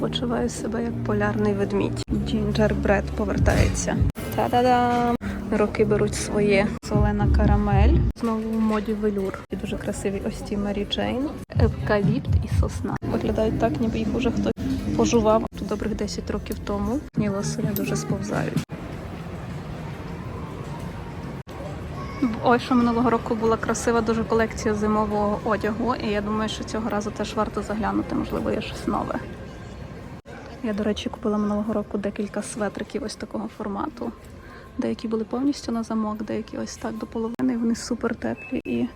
Почуваю себе як полярний ведмідь. Джинджербред повертається. Та-да-дам! Роки беруть своє. Солена карамель. Знову в моді велюр. І дуже красиві ось ті Мері Джейн. Евкаліпт і сосна. Виглядають так, ніби їх уже хтось пожував добрих 10 років тому. Ні, лосини дуже сповзають. Ой, що минулого року була красива дуже колекція зимового одягу, і я думаю, що цього разу теж варто заглянути, можливо, є щось нове. Я, до речі, купила минулого року декілька светриків ось такого формату. Деякі були повністю на замок, деякі ось так до половини, вони супер теплі і.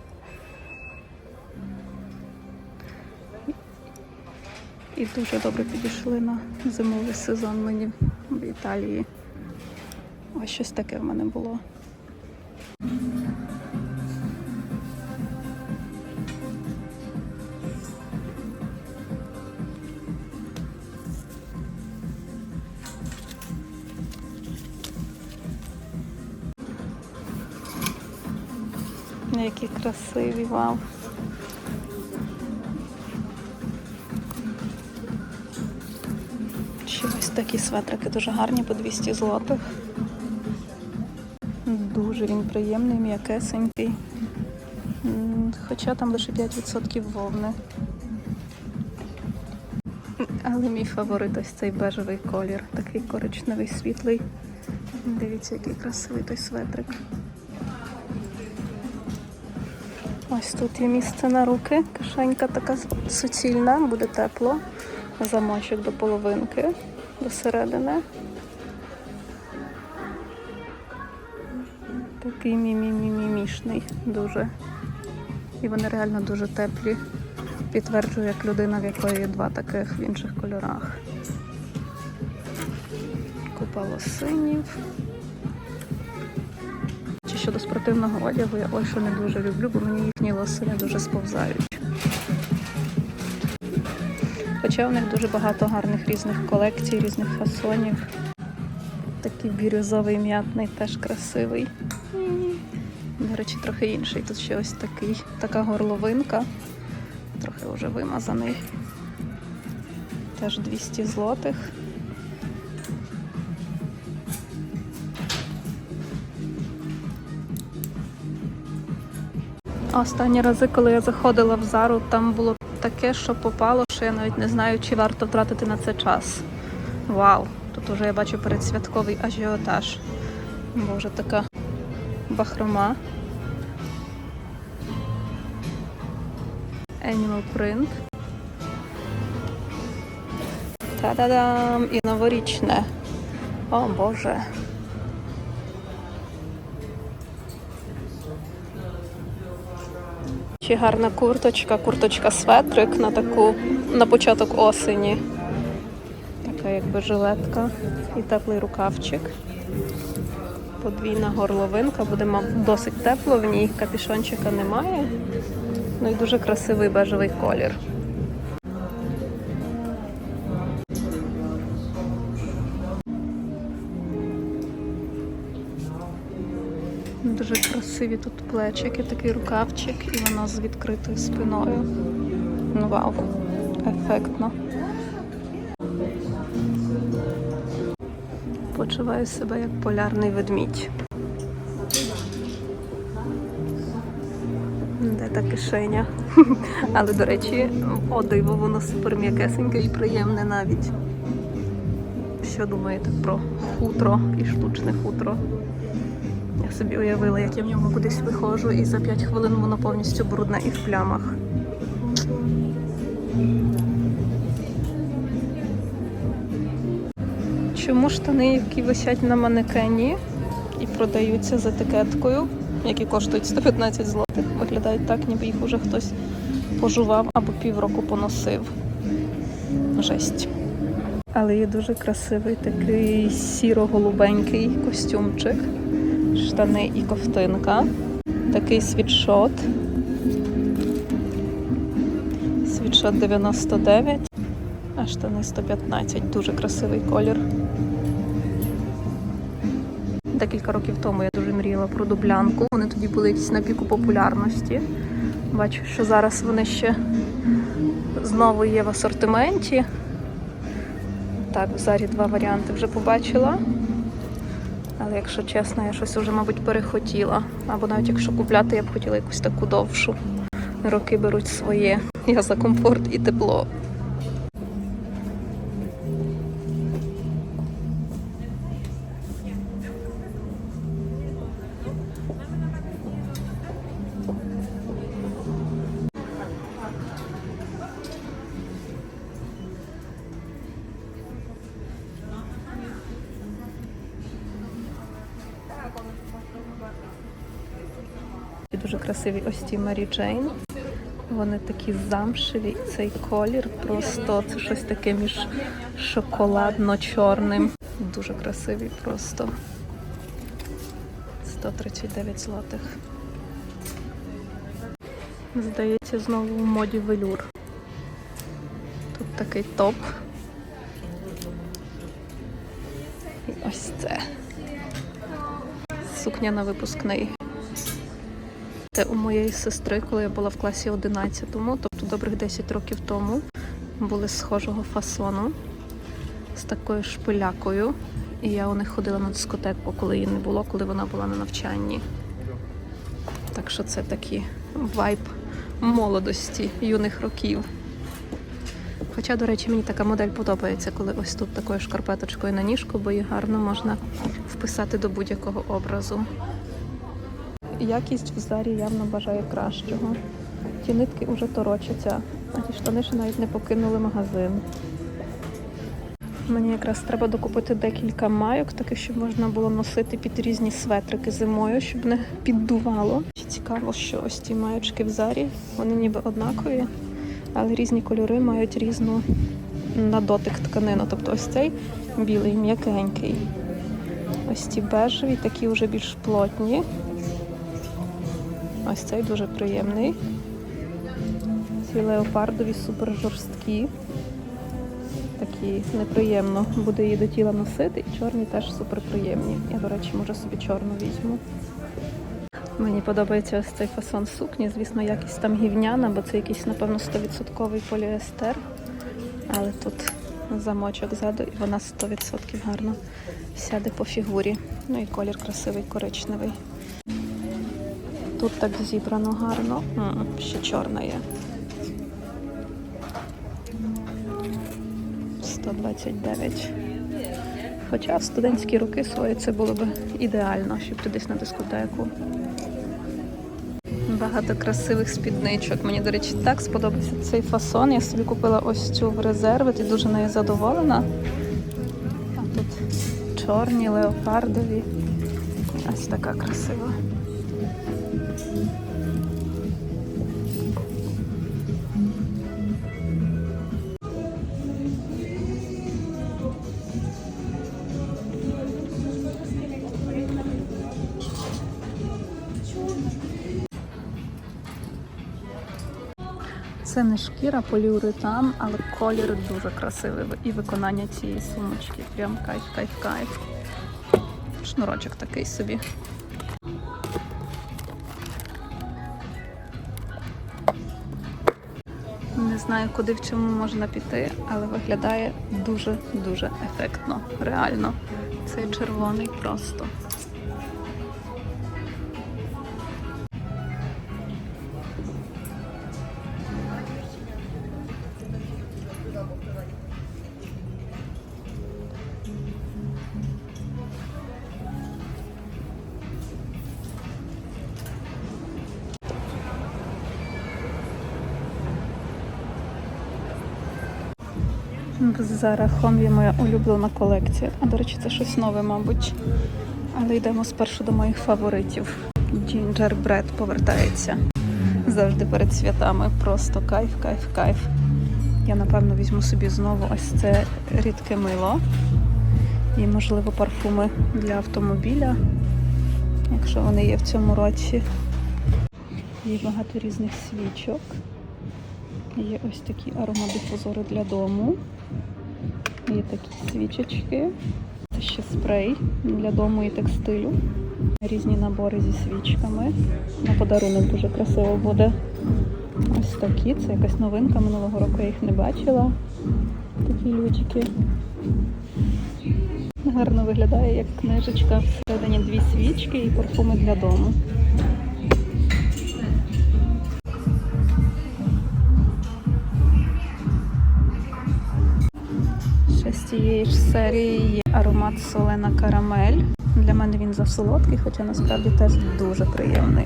І дуже добре підійшли на зимовий сезон мені в Італії. Ось щось таке в мене було. Які красиві, вау. Ще ось такі светрики дуже гарні по 200 злотих. Дуже він приємний, м'якесенький. Хоча там лише 5% вовни. Але мій фаворит ось цей бежевий колір. Такий коричневий світлий. Дивіться, який красивий той светрик. Ось тут є місце на руки. Кишенька така суцільна, буде тепло. Замочок до половинки, до середини. Такий мі-мі-мі-мішний дуже. І вони реально дуже теплі. Підтверджую, як людина, в якої є два таких в інших кольорах. Купа лосинів. Щодо спортивного одягу, я ой, що не дуже люблю, бо мені їхні лосини дуже сповзають. Хоча у них дуже багато гарних різних колекцій, різних фасонів. Такий бірюзовий м'ятний теж красивий. До речі, трохи інший. Тут ще ось такий, така горловинка, трохи вже вимазаний. Теж 200 злотих. Останні рази, коли я заходила в зару, там було таке, що попало, що я навіть не знаю, чи варто втратити на це час. Вау! Тут уже я бачу передсвятковий ажіотаж. Боже, така бахрома. Animal print. Та-да-дам! І новорічне. О Боже. Ще гарна курточка, курточка светрик на таку на початок осені. Така якби жилетка і теплий рукавчик. Подвійна горловинка, буде досить тепло в ній, капішончика немає. Ну і дуже красивий бежевий колір. Красиві тут плечики, такий рукавчик, і воно з відкритою спиною. Ну вау, ефектно. Почуваю себе як полярний ведмідь. Де та кишеня? Але, до речі, о диво, воно супер м'якесеньке і приємне навіть. Що думаєте про хутро і штучне хутро? Собі уявила, як я в ньому кудись виходжу, і за 5 хвилин воно повністю брудне і в плямах. Чому штани, які висять на манекені і продаються з етикеткою, які коштують 115 злотих, виглядають так, ніби їх уже хтось пожував або півроку поносив. Жесть. Але є дуже красивий такий сіро-голубенький костюмчик штани і ковтинка. Такий світшот. Світшот 99, а штани 115. Дуже красивий колір. Декілька років тому я дуже мріяла про дублянку. Вони тоді були якісь на піку популярності. Бачу, що зараз вони ще знову є в асортименті. Так, в зарі два варіанти вже побачила. Але якщо чесно, я щось вже, мабуть, перехотіла. Або навіть якщо купляти, я б хотіла якусь таку довшу. Роки беруть своє. Я за комфорт і тепло. І Дуже красиві ось ті Мері Джейн. Вони такі замшеві. Цей колір просто це щось таке між шоколадно-чорним. Дуже красиві просто. 139 злотих. Здається, знову в моді велюр. Тут такий топ. І ось це. Сукня на випускний. Це у моєї сестри, коли я була в класі 11-му, тобто добрих 10 років тому, були схожого фасону з такою шпилякою. І я у них ходила на дискотеку, коли її не було, коли вона була на навчанні. Так що це такий вайб молодості, юних років. Хоча, до речі, мені така модель подобається, коли ось тут такою шкарпеточкою на ніжку, бо її гарно можна вписати до будь-якого образу. Якість в зарі явно бажає кращого. Ті нитки вже торочаться, а ті штани ще навіть не покинули магазин. Мені якраз треба докупити декілька майок, таких, щоб можна було носити під різні светрики зимою, щоб не піддувало. Цікаво, що ось ці маєчки в зарі, вони ніби однакові, але різні кольори мають різну на дотик тканину. Тобто ось цей білий, м'якенький. Ось ці бежеві, такі вже більш плотні. Ось цей дуже приємний. Ці леопардові супер жорсткі. Такі неприємно буде її до тіла носити. І чорні теж супер приємні. Я, до речі, може собі чорну візьму. Мені подобається ось цей фасон сукні. Звісно, якість там гівняна, бо це якийсь, напевно, 100% поліестер. Але тут замочок ззаду, і вона 100% гарно сяде по фігурі. Ну і колір красивий, коричневий. Тут так зібрано гарно. М, Ще чорна є. 129. Хоча в студентські роки свої це було б ідеально, щоб ти десь на дискотеку. Багато красивих спідничок. Мені, до речі, так сподобався цей фасон. Я собі купила ось цю в резерви, і дуже нею задоволена. А тут чорні, леопардові. Ось така красива. Це не шкіра, поліуретан, але колір дуже красивий. І виконання цієї сумочки. Прям кайф, кайф, кайф. Шнурочок такий собі. Не знаю, куди в чому можна піти, але виглядає дуже-дуже ефектно. Реально. Цей червоний просто. Home є моя улюблена колекція. А до речі, це щось нове, мабуть. Але йдемо спершу до моїх фаворитів. Gingerbread повертається завжди перед святами. Просто кайф, кайф, кайф. Я напевно візьму собі знову ось це рідке мило. І, можливо, парфуми для автомобіля, якщо вони є в цьому році. Є багато різних свічок. Є ось такі аромадифузори для дому. Є такі свічечки. Це ще спрей для дому і текстилю. Різні набори зі свічками. На подарунок дуже красиво буде. Ось такі. Це якась новинка. Минулого року я їх не бачила. Такі лютики. Гарно виглядає як книжечка. Всередині дві свічки і парфуми для дому. З цієї ж серії є аромат солена карамель. Для мене він засолодкий, хоча насправді теж дуже приємний.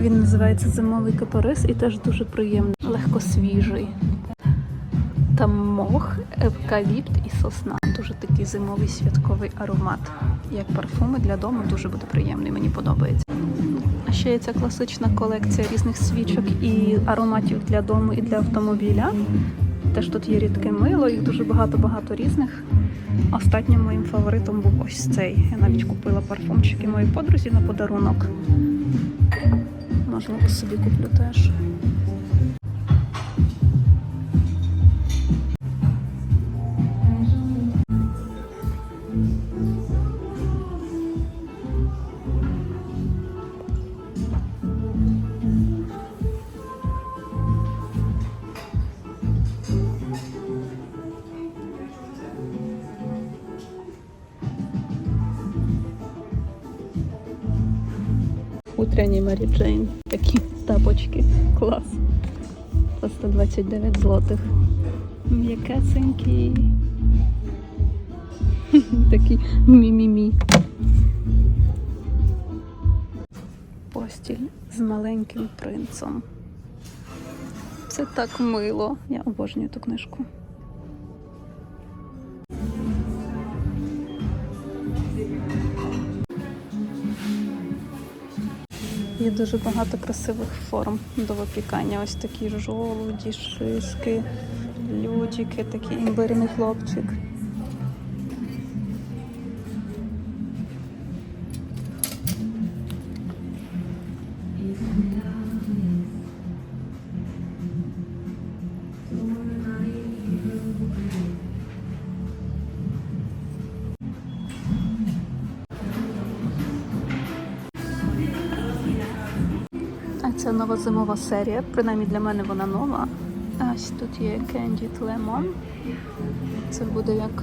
Він називається зимовий кипарис і теж дуже приємний, легко свіжий. Там мох, евкаліпт і сосна. Дуже такий зимовий святковий аромат. Як парфуми для дому дуже буде приємний, мені подобається. А ще є ця класична колекція різних свічок і ароматів для дому і для автомобіля. Теж тут є рідке мило, їх дуже багато-багато різних. Останнім моїм фаворитом був ось цей. Я навіть купила парфумчики моїй подрузі на подарунок. Можливо, собі куплю теж. Утряні Мері Джейн. Такі тапочки. Клас. По 129 злотих. М'якесенькі. Такі мі-мі-мі. Постіль з маленьким принцем. Це так мило. Я обожнюю ту книжку. Є дуже багато красивих форм до випікання. Ось такі жолуді, шишки, лютіки, такий імбирний хлопчик. Це нова зимова серія. Принаймні для мене вона нова. Ось тут є Candied Lemon. Це буде як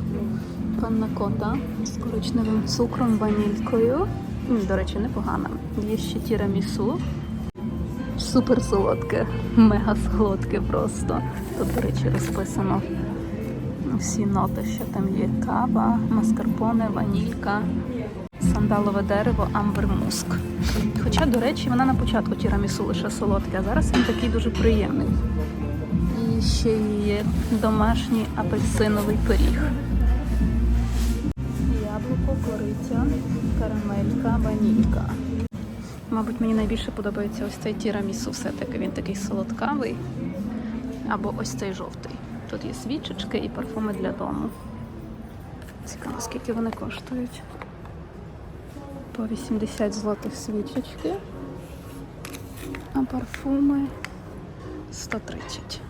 панна кота з коричневим цукром, ванількою. До речі, непогана. Є ще тірамісу. Супер солодке, мега солодке просто. Тут, до речі, розписано всі ноти, що там є кава, маскарпоне, ванілька, сандалове дерево, амбер муск. Хоча, до речі, вона на початку тірамісу лише солодке, а зараз він такий дуже приємний. І ще є домашній апельсиновий пиріг. Яблуко, кориця, карамелька, ванілька. Мабуть, мені найбільше подобається ось цей тірамісу, все-таки він такий солодкавий. Або ось цей жовтий. Тут є свічечки і парфуми для дому. Цікаво, скільки вони коштують. По 80 злотих свічечки, а парфуми 130.